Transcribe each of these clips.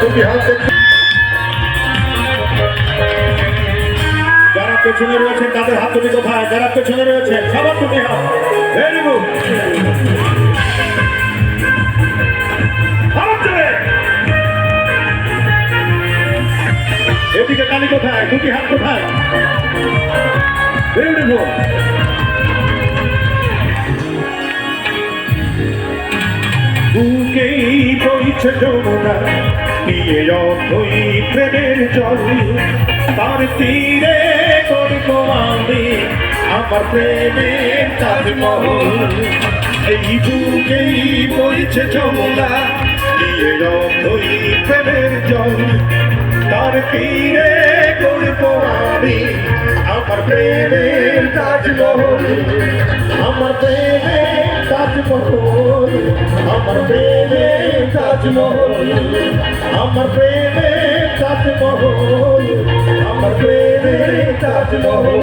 দুটি হাত যারা পেছনে রয়েছেন তাদের হাত দুটি কোথায় যারা পেছনে রয়েছেন সবার দুটি হাত ভেরি গুড এদিকে কালি কোথায় দুটি হাত কোথায় বিউটিফুল বুকেই বইছে যমুনা। নিয়ে অথই প্রেমের জল, তার তীরে করব আমি আমার প্রেমের তাজমহল। এই বুকেই বইছে যমুনা, নিয়ে অথই প্রেমের জল, তার তীরে করব আমি আমার প্রেমের তাজমহল। আমার প্রেমের তাজমহল। তাজমহল আমার প্রেমে তাজমহল আমার প্রেমে তাজমহল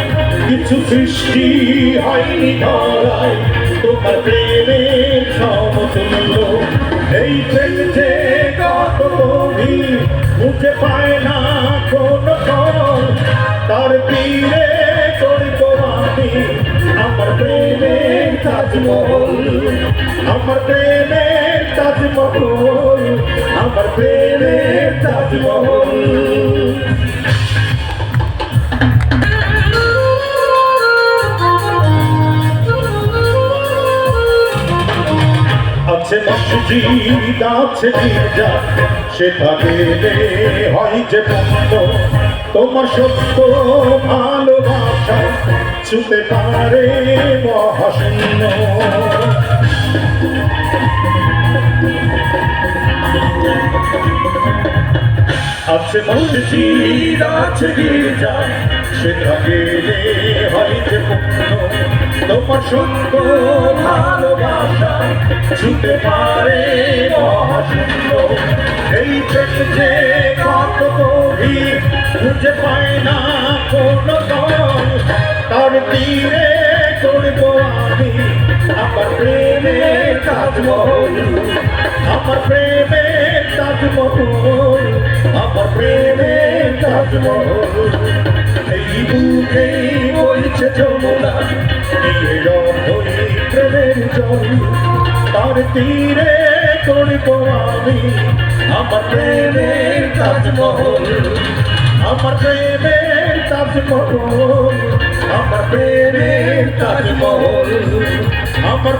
কিছু সৃষ্টি হয়নি ধরায়। তোমার প্রেমের সমতুল্য এই প্রেম যে কত গভীর, মুখে পায় না কোন ফল তার তীরে করব আমি আমার প্রেমের তাজমহল। আমার প্রেমের তাজমহল, আমার প্রেমের আছে মসজিদ আছে গির্জা সেখানে হয় যে বন্ধ তোমার সত্য ভালোবাসা ছুতে পারে মহাশূন্য। আছে মসজিদ আছে গির্জা সেখানে হয় যে বন্ধ তোমার সত্য ভালোবাসা ছুতে পারে মহাশূন্য। এই প্রেম যে কত গভীর, খুঁজে পায় না কোন তার তীরে করব আমি, আমার প্রেমের তাজমহল। আমার প্রেমের তাজমহল, আমার প্রেমের তাজমহল। এই বুকে বইছে তার তীরে করব আমি আমার প্রেমের তাজমহল আমার প্রেমের তাজমহল আমার প্রেমের তাজমহল আমার